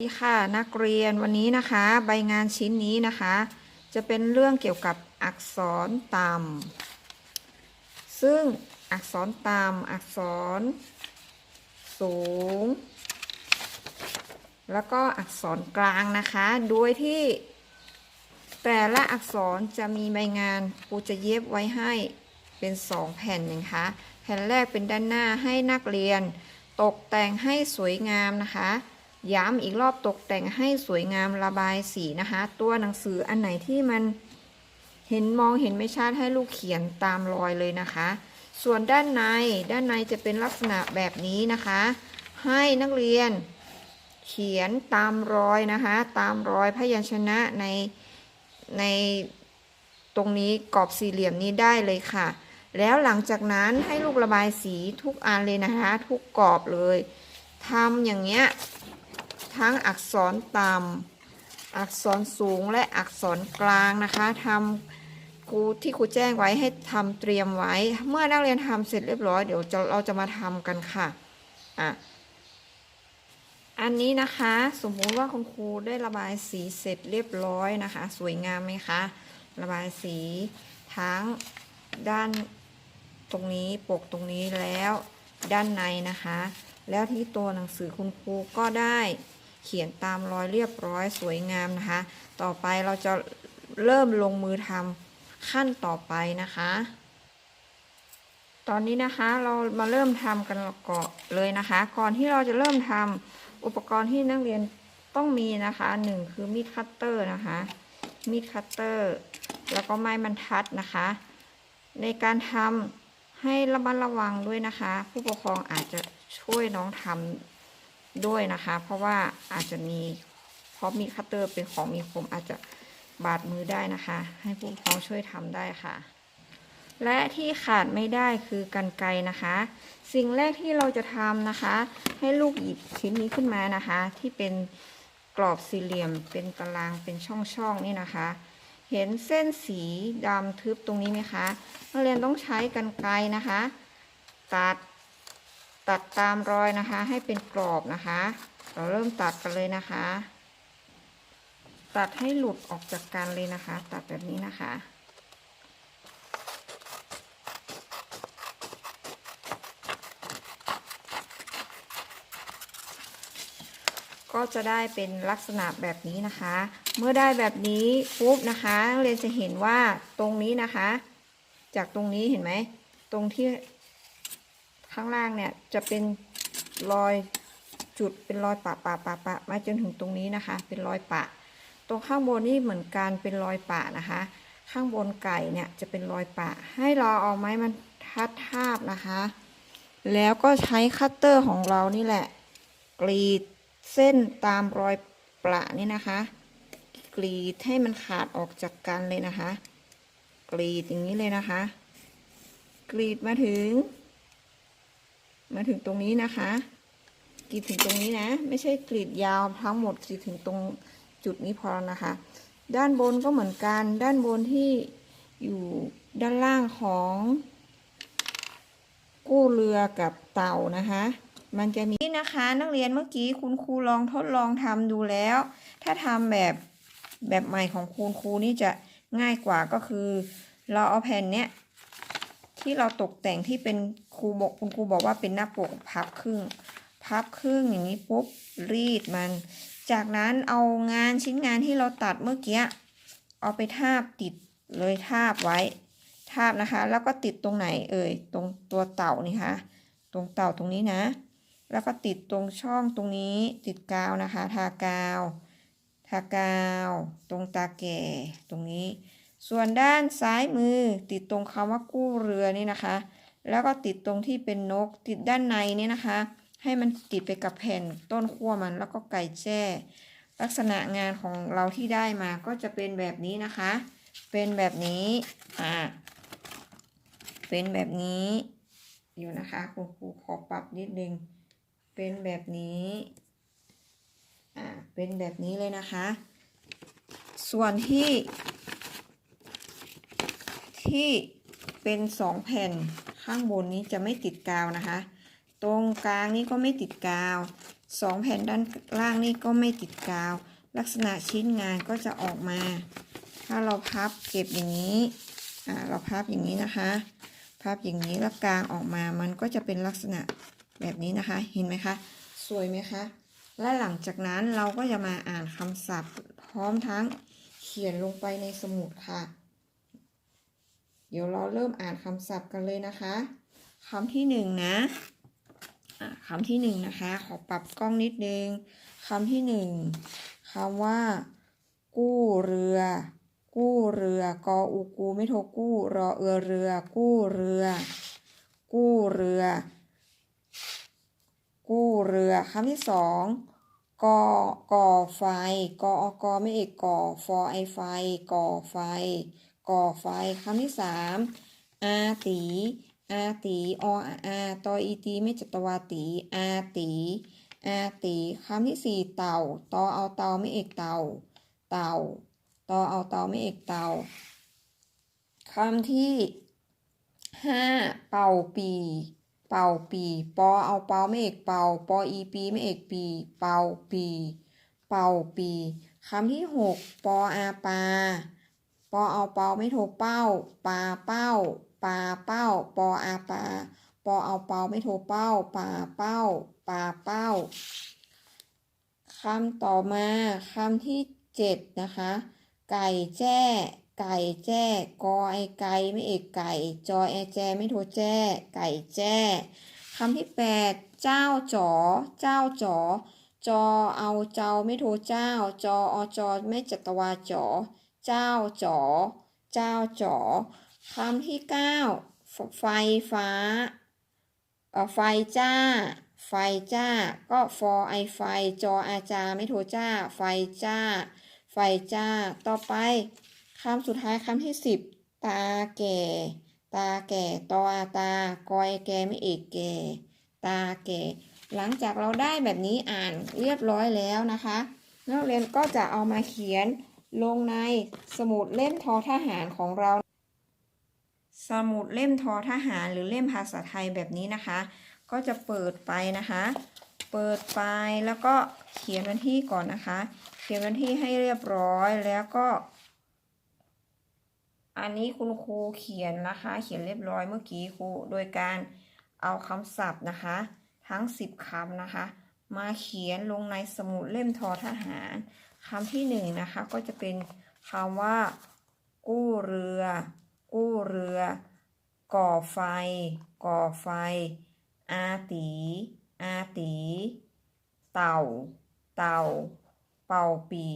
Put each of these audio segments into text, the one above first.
สวัสดีค่ะนักเรียนวันนี้นะคะ ใบงานชิ้นนี้นะคะ จะเป็นเรื่องเกี่ยวกับอักษรต่ำซึ่งอักษรต่ำอักษร สูง แล้วก็อักษรกลางนะคะ โดยที่ แต่ละอักษรจะมีใบงานครูจะเย็บไว้ให้เป็นสองแผ่นนะคะแผ่นแรกเป็นด้านหน้าให้นักเรียน ตกแต่งให้สวยงามนะคะ ย้ำอีกรอบตกแต่งให้สวยงามระบายสีนะคะ ตัวหนังสืออันไหนที่มันเห็นมองเห็นไม่ชัดให้ลูกเขียนตามรอยเลยนะคะ ส่วนด้านในด้านในจะเป็นลักษณะแบบนี้นะคะ ให้นักเรียนเขียนตามรอยนะคะ ตามรอยพยัญชนะในในตรงนี้กรอบสี่เหลี่ยมนี้ได้เลยค่ะ แล้วหลังจากนั้นให้ลูกระบายสีทุกอันเลยนะคะ ทุกกรอบเลยทำอย่างเงี้ย ทั้งอักษรต่ำอักษรสูงและอักษรกลางนะคะทำครูที่ครูแจ้งไว้ให้ทำเตรียมไว้ เมื่อนักเรียนทำเสร็จเรียบร้อยเดี๋ยวเราจะมาทำกันค่ะอะอันนี้นะคะสมมุติว่าคุณครูได้ระบายสีเสร็จเรียบร้อยนะคะ สวยงามไหมคะ ระบายสีทั้งด้านตรงนี้ปกตรงนี้แล้วด้านในนะคะ แล้วที่ตัวหนังสือคุณครูก็ได้ ขียนตามรอยเรียบร้อยสวยงามนะคะ ต่อไปเราจะเริ่มลงมือทำขั้นต่อไปนะคะ ตอนนี้นะคะเรามาเริ่มทำกันก่อนเลยนะคะ ก่อนที่เราจะเริ่มทำอุปกรณ์ที่นักเรียนต้องมีนะคะหนึ่งคือมีดคัตเตอร์นะคะ มีดคัตเตอร์ แล้วก็ไม้บรรทัดนะคะ ในการทำให้ระมัดระวังด้วยนะคะ ผู้ปกครองอาจจะช่วยน้องทำ ด้วยนะคะ เพราะว่าอาจจะมีเพราะมีคัตเตอร์เป็นของมีคมอาจจะบาดมือได้นะคะ ให้ผู้ปกครองช่วยทำได้ค่ะ และที่ขาดไม่ได้คือกันไกรนะคะ สิ่งแรกที่เราจะทำนะคะ ให้ลูกหยิบชิ้นนี้ขึ้นมานะคะ ที่เป็นกรอบสี่เหลี่ยม เป็นตารางเป็นช่องๆนี่นะคะ เห็นเส้นสีดำทึบตรงนี้ไหมคะนักเรียนต้องใช้กันไกรนะคะ ตัด ตัดตามรอยนะคะ ให้เป็นกรอบนะคะ เราเริ่มตัดกันเลยนะคะ ตัดให้หลุดออกจากกันเลยนะคะ ตัดแบบนี้นะคะก็จะได้เป็นลักษณะแบบนี้นะคะ เมื่อได้แบบนี้ปุ๊บนะคะเรียนจะเห็นว่าตรงนี้นะคะ จากตรงนี้เห็นไหม ตรงที่ ข้างล่างเนี่ยจะเป็นรอยจุดเป็นรอยปะปะปะปะมาจนถึงตรงนี้นะคะ เป็นรอยปะ ตรงข้างบนนี่เหมือนกันเป็นรอยปะนะคะ ข้างบนไก่เนี่ยจะเป็นรอยปะ ให้เราเอาไม้มันทัดทาบนะคะ แล้วก็ใช้คัตเตอร์ของเรานี่แหละ กรีดเส้นตามรอยประนี่นะคะ กรีดให้มันขาดออกจากกันเลยนะคะ กรีดอย่างนี้เลยนะคะ กรีดมาถึง มาถึงตรงนี้นะคะกรีดถึงตรงนี้นะ ไม่ใช่กรีดยาวทั้งหมดกรีดถึงตรงจุดนี้พอนะคะ ด้านบนก็เหมือนกัน ด้านบนที่อยู่ด้านล่างของกู้เรือกับเต่านะคะ มันจะมีนะคะ นักเรียนเมื่อกี้คุณครูลองทดลองทำดูแล้ว ถ้าทำแบบแบบใหม่ของคุณครูนี่จะง่ายกว่าก็คือ เราเอาแผ่นเนี้ย ที่เราตกแต่งที่เป็นครูบอกคุณครูบอกว่าเป็นหน้าปกพับครึ่ง พับครึ่งอย่างนี้ปุ๊บรีดมัน จากนั้นเอางานชิ้นงานที่เราตัดเมื่อกี้เอาไปทาบติดเลยทาบไว้ทาบนะคะ แล้วก็ติดตรงไหนเอ่ยตรงตัวเต่านี่คะตรงเต่าตรงนี้นะ แล้วก็ติดตรงช่องตรงนี้ติดกาวนะคะ ทากาว ทากาว ตรงตาแก่ตรงนี้ ส่วนด้านซ้ายมือติดตรงคำว่ากู้เรือนี่นะคะ แล้วก็ติดตรงที่เป็นนกติดด้านในนี่นะคะ ให้มันติดไปกับแผ่นต้นขั้วมันแล้วก็ไก่แจ้ลักษณะงานของเราที่ได้มาก็จะเป็นแบบนี้นะคะ เป็นแบบนี้อ่าเป็นแบบนี้อยู่นะคะคุณครูขอปรับนิดนึงเป็นแบบนี้อ่าเป็นแบบนี้เลยนะคะ ส่วนที่ ที่เป็นสองแผ่นข้างบนนี้จะไม่ติดกาวนะคะ ตรงกลางนี้ก็ไม่ติดกาวสองแผ่นด้านล่างนี่ก็ไม่ติดกาว ลักษณะชิ้นงานก็จะออกมา ถ้าเราพับเก็บอย่างนี้อ่าเราพับอย่างนี้นะคะ พับอย่างนี้แล้วกลางออกมามันก็จะเป็นลักษณะแบบนี้นะคะ เห็นไหมคะ สวยไหมคะ และหลังจากนั้นเราก็จะมาอ่านคำศัพท์ พร้อมทั้งเขียนลงไปในสมุดค่ะ เดี๋ยวเราเริ่มอ่านคำศัพท์กันเลยนะคะคำที่หนึ่งนะะคำที่หนึ่งนะคะ ขอปรับกล้องนิดนึงคำที่หนึ่งคำว่า กู้เรือ กู้เรือกออูกูไม่โทรกู้รอเอือเรือ กู้เรือ กู้เรือ กู้เรือคำที่สองกอก่อไฟกออกอไม่เอกก่อฟอไอไฟก่อไฟ ก่อไฟคำที่สามอาตีอาตีออาอาตออีตีไม่จัตวาตีอาตีอาตีคำที่สี่เต่าตอเอาเตาไม่เอกเต่า เต่าตอเอาเตาไม่เอกเต่าคำที่ห้าเป่าปี เป่าปีปอเอาเป่าไม่เอกเป่าปออีปีไม่เอกปี เป่าปี เป่าปีคำที่หกปออาปา ปอเอาเปาไม่โทรเป้าปาเป้าปาเป้า ปออาปา ปอเอาเปาไม่โทรเป้าปาเป้าปาเป้าคำต่อมาคำที่เจ็ดนะคะ ไก่แจ้ ไก่แจ้กอไอไก่ไม่เอกไก่ จอไอแจไม่โทรแจ้ ไก่แจ้คำที่แปดเจ้าจ๋อ เจ้าจ๋อจอเอาเจ้าไม่โทรเจ้า จออจอไม่จัตวาจ๋อ เจ้าจ๋อ เจ้าจ๋อคำที่เก้าไฟฟ้าเอ่อไฟจ้า ไฟจ้า ก็ฟอไอไฟ จออาจาไม่โทรจ้า ไฟจ้า ไฟจ้า ต่อไปคำสุดท้ายคำที่สิบตาแก่ ตาแก่ตออาตากอยแกไม่เอกแก่ ตาแก่ หลังจากเราได้แบบนี้อ่านเรียบร้อยแล้วนะคะ นักเรียนก็จะเอามาเขียน ลงในสมุดเล่มทอทหารของเรา สมุดเล่มทอทหารหรือเล่มภาษาไทยแบบนี้นะคะ ก็จะเปิดไปนะคะ เปิดไปแล้วก็เขียนวันที่ก่อนนะคะ เขียนวันที่ให้เรียบร้อยแล้วก็ อันนี้คุณครูเขียนนะคะ เขียนเรียบร้อยเมื่อกี้ครูโดยการเอาคำศัพท์นะคะ ทั้ง 10คำนะคะ มาเขียนลงในสมุดเล่มทอทหาร คำที่หนึ่งนะคะก็จะเป็นคำว่า กู้เรือ กู้เรือ ก่อไฟ ก่อไฟ อาตี อาตี เต่า เต่า เป่าปี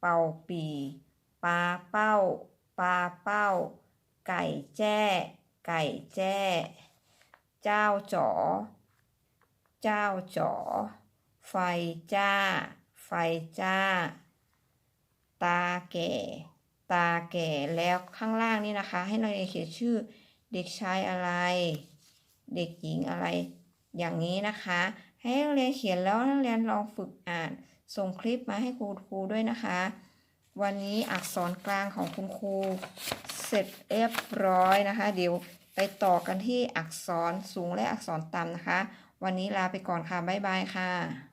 เป่าปีปลาเป้า ปลาเป้า ไก่แจ้ ไก่แจ้ เจ้าจ๋อ เจ้าจ๋อ ไฟจ้า ไฟจ้า ตาแก่ ตาแก่แล้วข้างล่างนี่นะคะ ให้นักเรียนเขียนชื่อเด็กชายอะไร เด็กหญิงอะไร อย่างนี้นะคะ ให้นักเรียนเขียนแล้วนักเรียนลองฝึกอ่าน ส่งคลิปมาให้ครูครูด้วยนะคะ วันนี้อักษรกลางของคุณครูเสร็จเรียบร้อยนะคะ เดี๋ยวไปต่อกันที่อักษรสูงและอักษรต่ำนะคะ วันนี้ลาไปก่อนค่ะ บ๊ายบายค่ะ